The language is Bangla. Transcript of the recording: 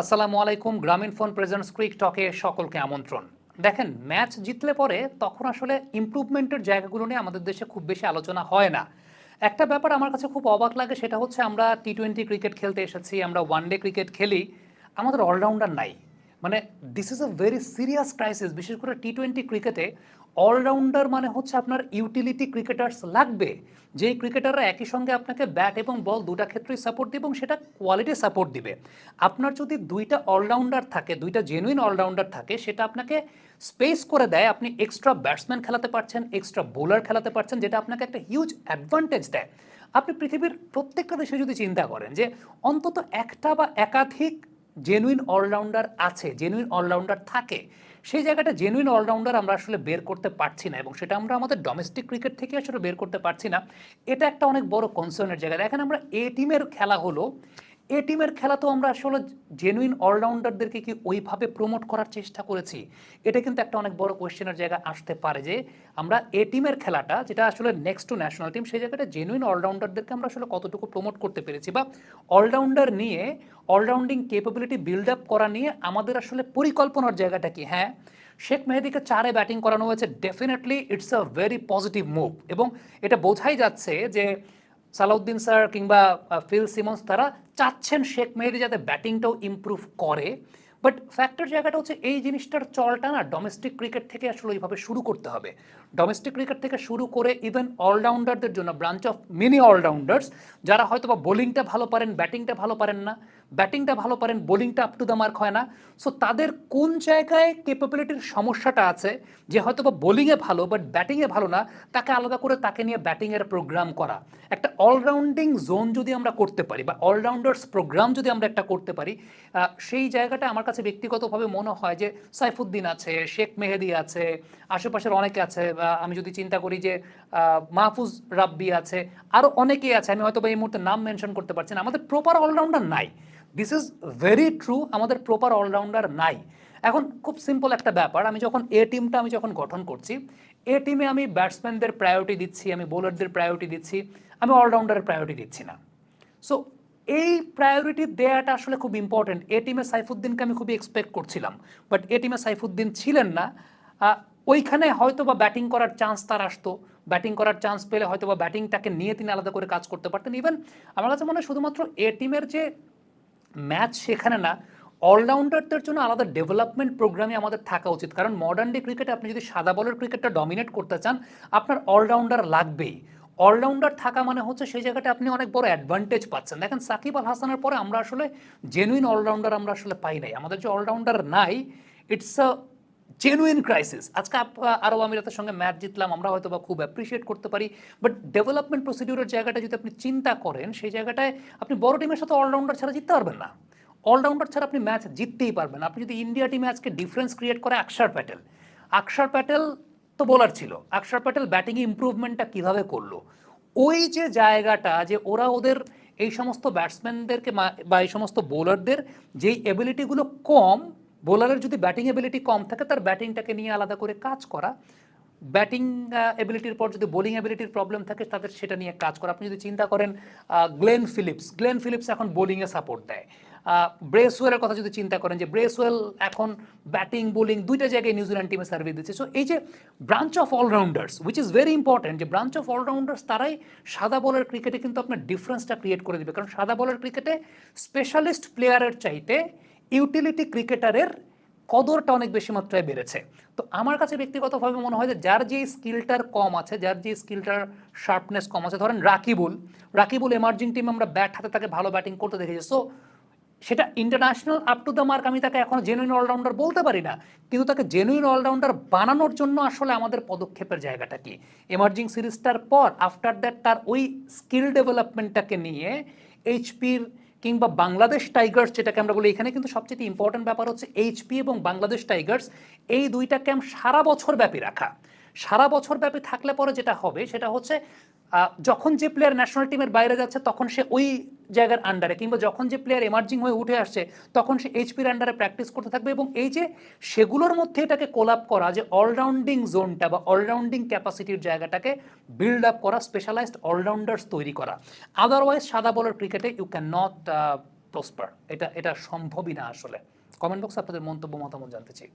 আসসালামু আলাইকুম, গ্রামীণ ফোন প্রেজেন্টস ক্রিক টকে সকলকে আমন্ত্রণ। দেখেন, ম্যাচ জিতলে পরে তখন আসলে ইম্প্রুভমেন্টের জায়গাগুলো নিয়ে আমাদের দেশে খুব বেশি আলোচনা হয় না। একটা ব্যাপার আমার কাছে খুব অবাক লাগে, সেটা হচ্ছে আমরা টি টোয়েন্টি ক্রিকেট খেলতে এসেছি, আমরা ওয়ান ডে ক্রিকেট খেলি, আমাদের অলরাউন্ডার নাই। মানে this is a very serious crisis বিশেষ করে টি টোয়েন্টি ক্রিকেটে অলরাউন্ডার মানে হচ্ছে আপনার ইউটিলিটি ক্রিকেটার্স লাগবে। যেই ক্রিকেটাররা একই সঙ্গে আপনাকে ব্যাট এবং বল দুটা ক্ষেত্রেই সাপোর্ট দিবে এবং সেটা কোয়ালিটি সাপোর্ট দিবে। আপনার যদি দুইটা অলরাউন্ডার থাকে, দুইটা জেনুইন অলরাউন্ডার থাকে, সেটা আপনাকে স্পেস করে দেয়, আপনি এক্সট্রা ব্যাটসম্যান খেলাতে পারছেন এক্সট্রা বোলার খেলাতে পারছেন, যেটা আপনাকে একটা হিউজ অ্যাডভান্টেজ দেয়। আপনি পৃথিবীর প্রত্যেকটা দেশে যদি চিন্তা করেন যে অন্তত একটা বা একাধিক জেনুইন অলরাউন্ডার আছে জেনুইন অলরাউন্ডার থাকে, সেই জায়গাটা জেনুইন অলরাউন্ডার আমরা আসলে বের করতে পারছি না এবং সেটা আমরা আমাদের ডোমেস্টিক ক্রিকেট থেকে আসলে বের করতে পারছি না। এটা একটা অনেক বড় কনসার্নের জায়গা। দেখেন আমরা এ টিমের খেলা হলো এ টিমের খেলা তো আমরা আসলে জেনুইন অলরাউন্ডারদেরকে কি ওইভাবে প্রমোট করার চেষ্টা করেছি? এটা কিন্তু একটা অনেক বড় কোয়েশ্চেনের জায়গা আসতে পারে যে আমরা এ টিমের খেলাটা, যেটা আসলে নেক্সট টু ন্যাশনাল টিম সেই জায়গাটা জেনুইন অলরাউন্ডারদেরকে আমরা আসলে কতটুকু প্রমোট করতে পেরেছি বা অলরাউন্ডার নিয়ে অলরাউন্ডিং কেপাবিলিটি বিল্ড আপ করা নিয়ে আমাদের আসলে পরিকল্পনার জায়গাটা কি? হ্যাঁ শেখ মেহেদিকে চারে ব্যাটিং করানো হয়েছে definitely it's a very positive move এবং এটা বোঝাই যাচ্ছে যে সালাউদ্দিন স্যার কিংবা ফিল সিমন্স তারা চাচ্ছেন শেখ মেহেদি যাতে ব্যাটিংটাও ইম্প্রুভ করে। বাট ফ্যাক্টর জায়গাটা হচ্ছে এই জিনিসটার চলটা না ডোমেস্টিক ক্রিকেট থেকে আসলে ওইভাবে শুরু করতে হবে। ডোমেস্টিক ক্রিকেট থেকে শুরু করে ইভেন অলরাউন্ডারদের জন্য ব্রাঞ্চ অফ মিনি অলরাউন্ডার্স যারা হয়তো বা বোলিংটা ভালো পারেন ব্যাটিংটা ভালো পারেন না ব্যাটিংটা ভালো পারেন, বোলিংটা আপ টু দ্য মার্ক হয় না। সো তাদের কোন জায়গায় কেপাবিলিটির সমস্যাটা আছে, যে হয়তো বা বোলিংয়ে ভালো বাট ব্যাটিংয়ে ভালো না, তাকে আলাদা করে তাকে নিয়ে ব্যাটিংয়ের প্রোগ্রাম করা। একটা অলরাউন্ডিং জোন যদি আমরা করতে পারি, বা অলরাউন্ডার্স প্রোগ্রাম যদি আমরা একটা করতে পারি সেই জায়গাটা আমার কাছে ব্যক্তিগতভাবে মনে হয় যে সাইফুদ্দিন আছে, শেখ মেহেদি আছে, আশেপাশের অনেকে আছে আমি যদি চিন্তা করি যে মাহফুজ রাব্বি আছে আরও অনেকেই আছে, আমি হয়তো বা এই মুহূর্তে নাম মেনশন করতে পারছি না। আমাদের প্রপার অলরাউন্ডার নাই। দিস ইজ ভেরি ট্রু আমাদের প্রপার অলরাউন্ডার নাই। এখন খুব সিম্পল একটা ব্যাপার, আমি যখন এ টিমটা আমি যখন গঠন করছি এ টিমে আমি ব্যাটসম্যানদের প্রায়োরিটি দিচ্ছি, আমি বোলারদের প্রায়োরিটি দিচ্ছি, আমি অলরাউন্ডারের প্রায়োরিটি দিচ্ছি না। সো এই প্রায়োরিটি দেওয়াটা আসলে খুব ইম্পর্টেন্ট এ টিমে সাইফুদ্দিনকে আমি খুবই এক্সপেক্ট করছিলাম বাট এ টিমে সাইফুদ্দিন ছিলেন না। ওইখানে হয়তো বা ব্যাটিং করার চান্স তার আসতো। ব্যাটিং করার চান্স পেলে হয়তো বা ব্যাটিংটাকে নিয়ে তিনি আলাদা করে কাজ করতে পারতেন। ইভেন আমার কাছে মনে হয় শুধুমাত্র এ টিমের যে ম্যাচ সেখানে না অলরাউন্ডারদের জন্য আলাদা ডেভেলপমেন্ট প্রোগ্রামে আমাদের থাকা উচিত। কারণ মডার্ন ডে ক্রিকেটে আপনি যদি সাদা বলের ক্রিকেটটা ডমিনেট করতে চান, আপনার অলরাউন্ডার লাগবেই। অলরাউন্ডার থাকা মানে হচ্ছে সেই জায়গাটা আপনি অনেক বড় অ্যাডভান্টেজ পাচ্ছেন। দেখেন সাকিব আল হাসানের পরে আমরা আসলে জেনুইন অলরাউন্ডার আমরা আসলে পাই নাই। আমাদের যে অলরাউন্ডার নাই ইটস আ জেনুইন ক্রাইসিস আজকে আরব আমিরাতের সঙ্গে ম্যাচ জিতলাম, আমরা হয়তো বা খুব অ্যাপ্রিসিয়েট করতে পারি বাট ডেভেলপমেন্ট প্রসিডিউরের জায়গাটা যদি আপনি চিন্তা করেন, সেই জায়গাটায় আপনি বড় টিমের সাথে অলরাউন্ডার ছাড়া জিততে পারবেন না। অলরাউন্ডার ছাড়া আপনি ম্যাচ জিততেই পারবেন। আপনি যদি ইন্ডিয়া টিমে আজকে ডিফারেন্স ক্রিয়েট করে আকসার প্যাটেল আকসার প্যাটেল তো বোলার ছিল। আকসার প্যাটেল ব্যাটিংয়ে ইমপ্রুভমেন্টটা কীভাবে করল? ওই যে জায়গাটা যে ওরা ওদের এই সমস্ত ব্যাটসম্যানদেরকে বা এই সমস্ত বোলারদের যেই এবিলিটিগুলো কম বোলারের যদি ব্যাটিং এবিলিটি কম থাকে, তার ব্যাটিংটাকে নিয়ে আলাদা করে কাজ করা। ব্যাটিং এবিলিটির পর যদি বোলিং এবিলিটির প্রবলেম থাকে, তাদের সেটা নিয়ে কাজ করা। আপনি যদি চিন্তা করেন গ্লেন ফিলিপস গ্লেন ফিলিপস এখন বোলিংয়ে সাপোর্ট দেয়। ব্রেসওয়েলের কথা যদি চিন্তা করেন যে ব্রেসওয়েল এখন ব্যাটিং বোলিং দুইটা জায়গায় নিউজিল্যান্ড টিমে সার্ভিস দিচ্ছে। সো এই যে branch of allrounders which is very important যে ব্রাঞ্চ অফ অলরাউন্ডার্স তারাই সাদা বলের ক্রিকেটে কিন্তু আপনার ডিফারেন্সটা ক্রিয়েট করে দিবে। কারণ সাদা বলের ক্রিকেটে স্পেশালিস্ট প্লেয়ারের চাইতে ইউটিলিটি ক্রিকেটারের কদরটা অনেক বেশি মাত্রায় বেড়েছে। তো আমার কাছে ব্যক্তিগতভাবে মনে হয় যে, যার যে স্কিলটার কম আছে, যার যে স্কিলটার শার্পনেস কম আছে, ধরেন রাকিবুল রাকিবুল এমার্জিং টিম আমরা ব্যাট হাতে তাকে ভালো ব্যাটিং করতে দেখেছি। সো সেটা international up to the mark আমি তাকে এখনও জেনুইন অলরাউন্ডার বলতে পারি না, কিন্তু তাকে জেনুইন অলরাউন্ডার বানানোর জন্য আসলে আমাদের পদক্ষেপের জায়গাটা কি? এমার্জিং সিরিজটার পর আফটার দ্যাট তার ওই স্কিল ডেভেলপমেন্টটাকে নিয়ে এইচপির কিংবা বাংলাদেশ টাইগার্স, যেটাকে আমরা বলি এখানে, কিন্তু সবচেয়ে ইম্পর্টেন্ট ব্যাপার হচ্ছে এইচপি এবং বাংলাদেশ টাইগার্স, এই দুইটা ক্যাম্প সারা বছর ব্যাপী রাখা। সারা বছর ব্যাপী থাকলে পরে যেটা হবে সেটা হচ্ছে যখন যে প্লেয়ার ন্যাশনাল টিমের বাইরে যাচ্ছে তখন সে ওই জায়গার আন্ডারে কিংবা যখন যে প্লেয়ার এমার্জিং হয়ে উঠে আসছে তখন সে এইচপির আন্ডারে প্র্যাকটিস করতে থাকবে এবং এই যে সেগুলোর মধ্যে এটাকে কোলাপ করা যে অলরাউন্ডিং জোনটা বা অলরাউন্ডিং ক্যাপাসিটির জায়গাটাকে বিল্ড আপ করা স্পেশালাইজড অলরাউন্ডার্স তৈরি করা। আদারওয়াইজ সাদা বলের ক্রিকেটে ইউ ক্যান নট প্রসপার এটা এটা সম্ভবই না আসলে। কমেন্ট বক্সে আপনাদের মন্তব্য, মতামত জানতে চাই।